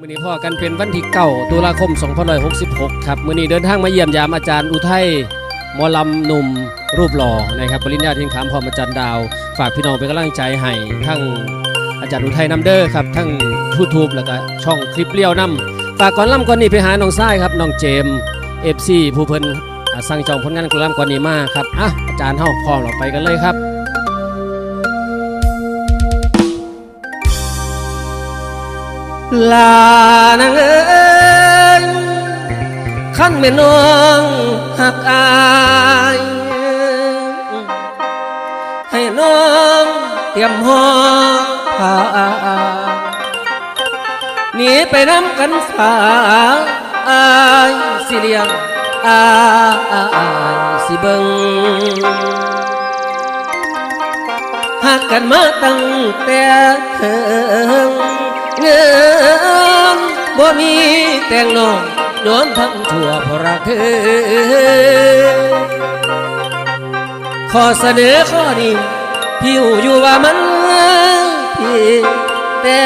มื่อนี้พ่อกันเป็นวันที่เก้าตุลาคม 2566 ครับมื่อนี้เดินทางมาเยี่ยมยามอาจารย์อุทัยมอลำหนุ่มรูปหล่อนะครับปริญญาเทียงขามพรออาจารย์ดาว ฝากพี่น้องเป็นกำลังใจให้ทั้งอาจารย์อุทัยน้ำเด้อครับทั้งยูทูบแล้วก็ช่องคลิปเลี้ยวน้ำฝากก่อนล่ำก่อนนี้ไปหาน้องทรายครับน้องเจมเอฟซีผู้เพิ่นอสั่งจองผลงานกล่ำก่อนนี้มากครับอะอาจารย์เฮาพร้อมเราไปกันเลยครับ ลานางเอ้ยขั้นแม่น้องหักอายให้น้องเตรียมห้องผ้าหนีไปน้ำกันฝาอายสิเลียงอายสิเบิงหากกันมาตั้งแต่เถิง เงินบ่มีแต่งน้องย้อนทั้งทั่วพราะเธอขอเสนอข้อนี้พี่อยู่ว่ามันพี่แต่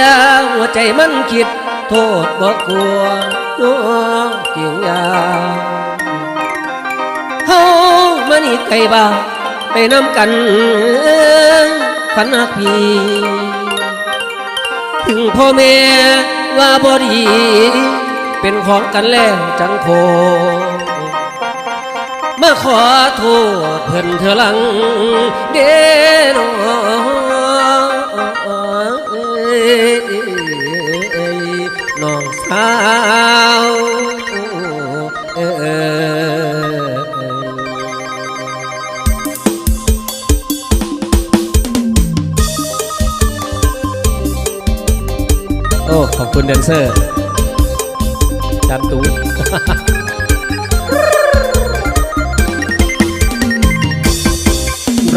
หัวใจมันคิดโทษบอกกลัวน้องเกี่ยงยาเฮามานี่ไกลบ้างไปน้ำกันพันนักพี่ ถึงพ่อแม่ว่าบอดี เป็นของกันแล้วจังโคมาขอโทษเพิ่นเธอหลังเด้นอน้องสาว ขอบคุณแดนเซอร์จันตู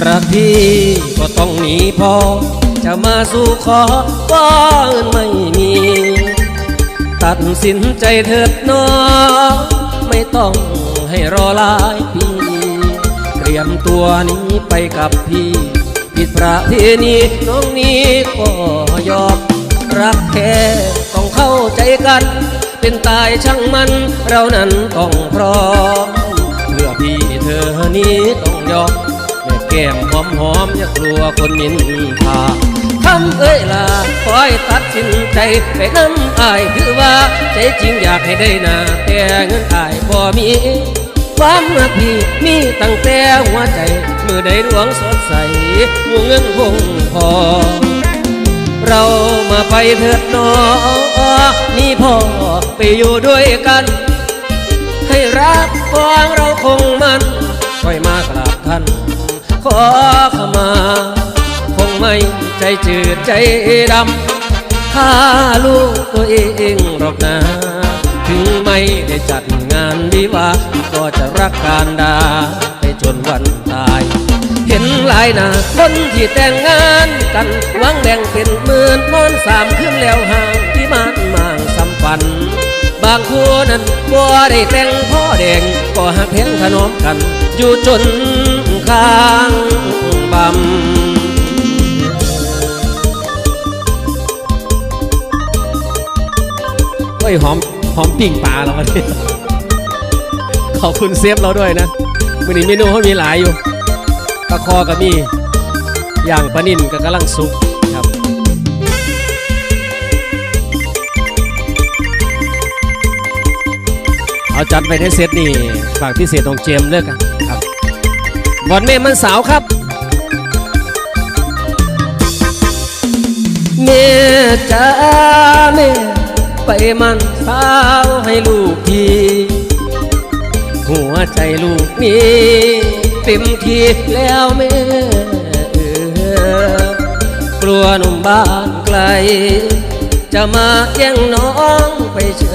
รักพี่ก็ต้องหนีพอ จะมาสู่ขอก็อื่นไม่มี ตัดสินใจเถิดน้องไม่ต้องให้รอหลายปีเตรียมตัวนี้ไปกับพี่ ผิดประเพณีน้องนี้ก็ยอม รักแค่ต้องเข้าใจกัน เป็นตายช่างมัน เรานั้นต้องพร้อมเพื่อพี่เธอนี้ต้องยอมแม่แก้มหอมหอมอย่ากลัวคนนินทาคำเอ้ยลาคอยตัดสินใจไปน้ำอายคือว่าใจจริงอยากให้ได้นาแต่เงินอายพอมีความรักพี่มีตั้งแต่หัวใจ มือใดดวงสดใสหมู่เงินคงพอ เรามาไปเถิดหนอนี่พ่อไปอยู่ด้วยกัน ให้รักของเราคงมันค่อยมากราบท่าน ขอขมา คงไม่ใจจืดใจดำถ้าลูกตัวเองหรอกนะ ถึงไม่ได้จัดงานวิวาก็จะรักการดาไปจนวันตาย เห็นหลายหน้าคนที่แต่งงานกันหวังแบ่งเป็นหมื่นมอนสามขึ้นแล้วห่างที่มานมางสัมปันบางคู่นั้นบ่ได้แต่งพ่อแดงก็หักเพียงถนอมกัน อยู่จนข้างบำเฮ้ยหอมหอมปิ่งปลาเราวันนี้ขอบคุณเซฟเราด้วยนะวันนี้เมนูเขามีหลายอยู่ ลาคอก็มีอย่างปลานิ่นก็กำลังสุกครับเอาจัดไปในเซตนี่ฝากพิเศษของเจมเลิกกันครับบอลเมฆมันสาวครับ เมจ้าเมไปมันสาวให้ลูกพี่หัวใจลูกนี้ เต็มทีแล้วแม่เออกลัวหนุ่มบ้านไกล จะมาแย่งน้องไปเฉ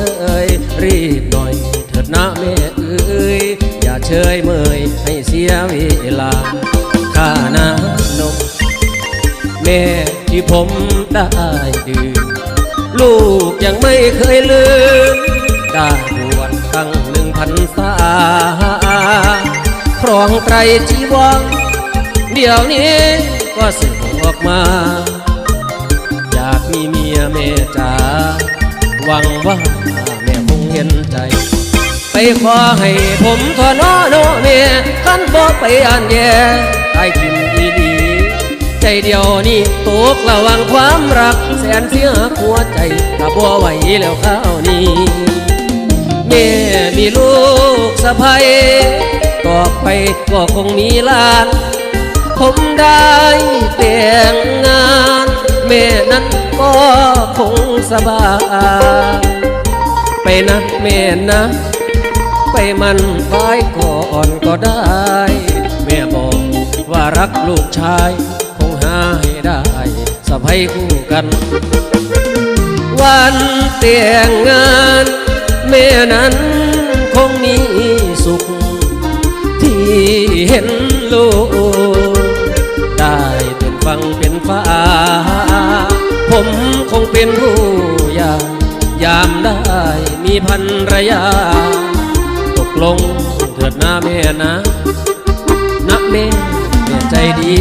ยรีบหน่อยเถิดนะแม่เอ้ยอย่าเชยเมยให้เสียเวลาข้าน้านกแม่ที่ผมได้ดื่มลูกยังไม่เคยลืมได้บวชตั้งหนึ่งพันษา รองไตรจีวรเดี๋ยวนี้ก็สึกออกมา อยากมีเมียเมจ๋าหวังว่าแม่คงเห็นใจ ไปขอให้ผมทอนอโนเมียขันบอกไปอันแย่ตายกินดีดีใจเดียวนี่ตกระวังความรัก แสนเสียหัวใจถ้าบัวไหวแล้วข้าวนี้แม่มีลูกสะใภ้ ต่อไปก็คงมีลาน ผมได้แต่งงาน แม่นั้นก็คงสบายไปนะแม่นะ ไปมันไว้ก่อนก็ได้ แม่บอกว่ารักลูกชาย คงหาให้ได้สะใภ้คู่กัน วันแต่งงาน แม่นั้นคงมีสุข เห็นลูกได้เป็นฟังเป็นฟ้า ผมคงเป็นผู้ยามยามได้มีพันรยา ตกลงเถิดนะแม่นะนะแม่แม่ใจดี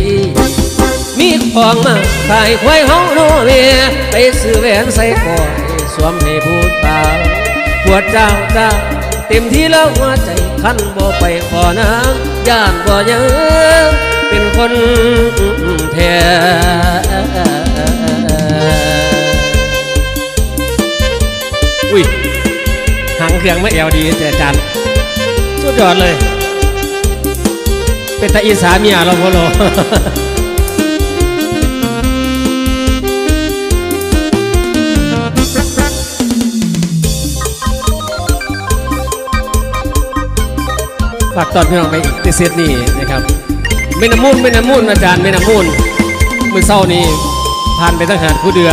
มีของมาขายควายเฮาโนเมียไปซื้อแหวนใส่ก่อยสวมให้ผู้ตาปวดเจ้าจ้าเต็มที่แล้วหัวใจ ขั้นบ่ไปขอนางย่านบ่ยังเป็นคนแท้อุ้ยหางเครื่องไม่แอวดีแต่จันสุดยอดเลย เป็นตาอีสาเมียเราพอโล ฝากตอนพี่น้องไปอีกติเซตนี่นะครับไม่น้ำมูลไม่น้ำมูลอาจารย์ไม่น้ำมูลมือเศร้านี้ผ่านไปตั้งหาดคู่เดือ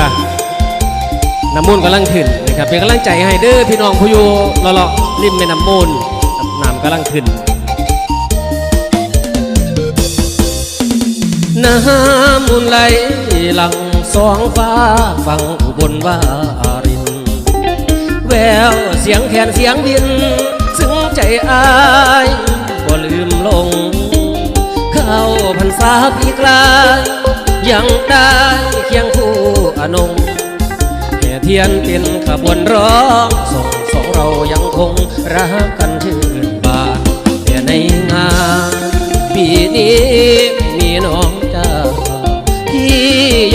น้ำมูลกำลังขึ้นนะครับเป็นกำลังใจให้เด้อพี่น้องผู้อยู่เลาะๆริมแม่น้ำมูลน้ำกำลังขึ้นน้ำมูลไหลหลังสองฟ้าฝั่งอุบลวารินแววเสียงแขนเสียงบิน ซึ้งใจอายบ่ลืมลง เข้าพรรษาปีกลายยังได้เคียงคู่อนงแห่เทียนเป็นขบวนร้องส่งสองเรายังคงรักกันชื่นบานแต่ในงานปีนี้มีน้องเจ้าที่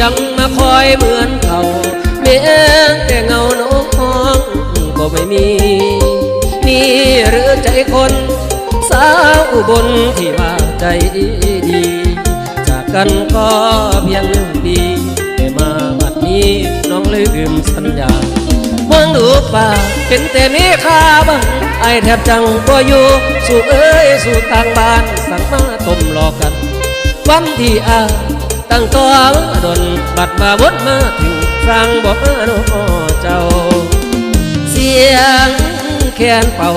ยังมาคอยเหมือนเขาแม้แต่เงาน้องก็ไม่มีนี่ หรือใจคนสาวอุบนที่ว่าใจดี จากกันก็เพียงหนึ่งปีแต่มาบัดนี้น้องลืมสัญญาเมืองดูป่าเป็นแต่เมฆาบังไอแทบจังก็อยู่สู่เอ้ยสู่ทางบ้านสั่งมาต้มรอกันวันที่อาตั้งตัวดนบัดมาวนมาถึงสร้างบอกมาโนเจ้า เสียงแคนเป่า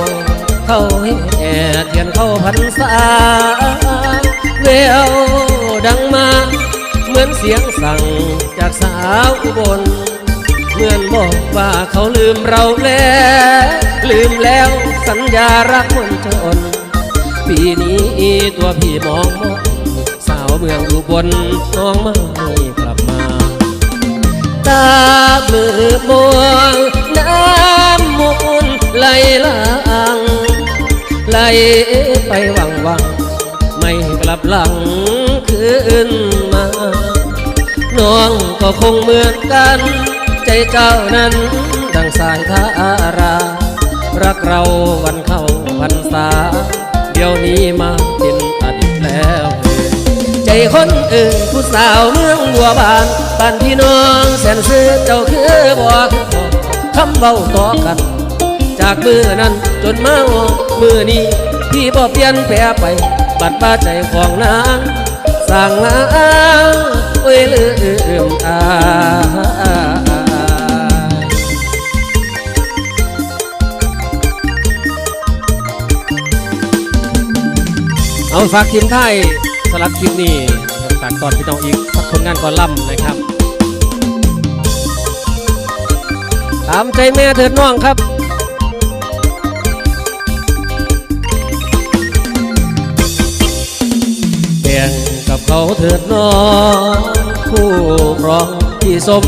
เข้าให้แอเทียนเข้าพันษาแววดังมา เหมือนเสียงสั่งจากสาวอุบลเหมือนบอกว่าเขาลืมเราแล้ว ลืมแล้วสัญญารักคนจน ปีนี้ตัวพี่มองมองสาวเมืองอุบลน้องไม่กลับมาตาเมือมวงน้ำมูลไหลลัง ไหลไปวังหวัง ไม่กลับหลังคืนมา น้องก็คงเหมือนกัน ใจเจ้านั้นดังสายทารา รักเราวันเข้าวันสาเดี๋ยวนี้มาเป็นอดีตแล้ว ใจคนอื่นผู้สาวเมืองบัวบานบ้านพี่น้องแสนซื้อเจ้าคือบ่คือบ่คำเบาต่อกัน จากมือนั้นจนมาออกมือนี้ พี่บ่เปลี่ยนแปลไป บัดป้าใจของนางสั่งมาโอ้ยลืมอาเอาฝากทีมไทยสลับคลิปนี้ฝากตอนพี่น้องอีกสักผลงานก่อนล่ำนะครับ ตามใจแม่เถิดน้องครับ เขาเถิดน้องคู่ครองที่สม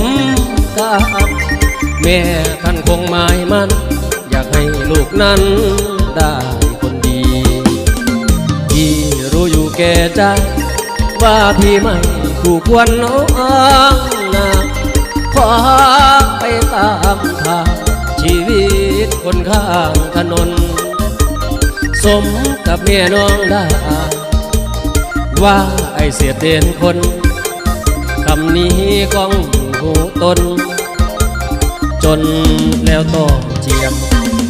กันแม่ท่านคงหมายมัน อยากให้ลูกนั้นได้คนดี พี่รู้อยู่แก่ใจ ว่าพี่ไม่คู่ควรน้องนาขอไปตามทางชีวิตคนข้างถนน สมกับเมียน้องได้ ว่าไอเสียเตียนคนคำนี้ก้องหูตน จนแล้วต้องเจียม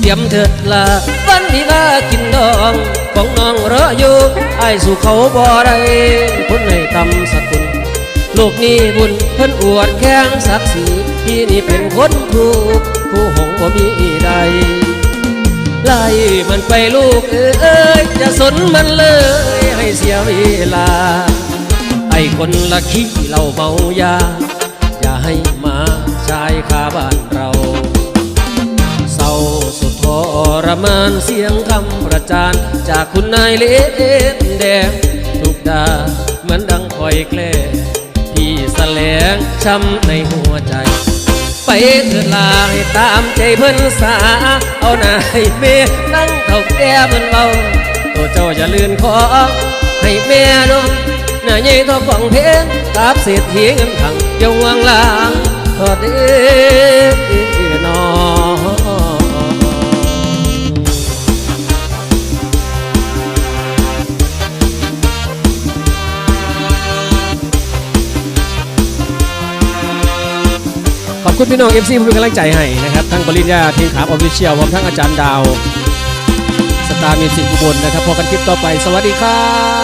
เตรียมเถิดละวันนี้ว่ากินดองของน้องรออยู่ไอสู่เขาบ่ได้คนให้ตำสกุลลูกนี้บุญเพิ่นอวดแข้งศักดิ์ศรีพี่นี่เป็นคนถูกผู้หงบ่มีใดไล่มันไปลูกเอ้ยอย่าสนมันเลย ให้เสียเวลา ไอ้คนละขี้เหล้าเมายา อย่าให้มาชายคาบ้านเรา เศร้าสุดทรมานเสียงคำประจาน จากคุณนายเล็ดแดงทุกดาเหมือนดังคอยแกล้พี่แสลงช้ำในหัวใจไปเถิดลาให้ตามใจเพิ่นสา เอาหน้าให้เมนั่งเท่าแก่เพิ่นเบาตัวเจ้าอย่าลืนขอ ให้แม่น้องหน้าใหญ่ทอฟังเพลงกับเศรษฐีเงินถังเดี๋ยววางลางทอดเด้อนอขอบคุณพี่น้องเอฟซีผู้เป็นกำลังใจให้นะครับทั้งปริญญาทีมขาออฟฟิเชียลพร้อมทั้งอาจารย์ดาว สตาร์มิวสิกอุบลนะครับพอกันคลิปต่อไป สวัสดีครับ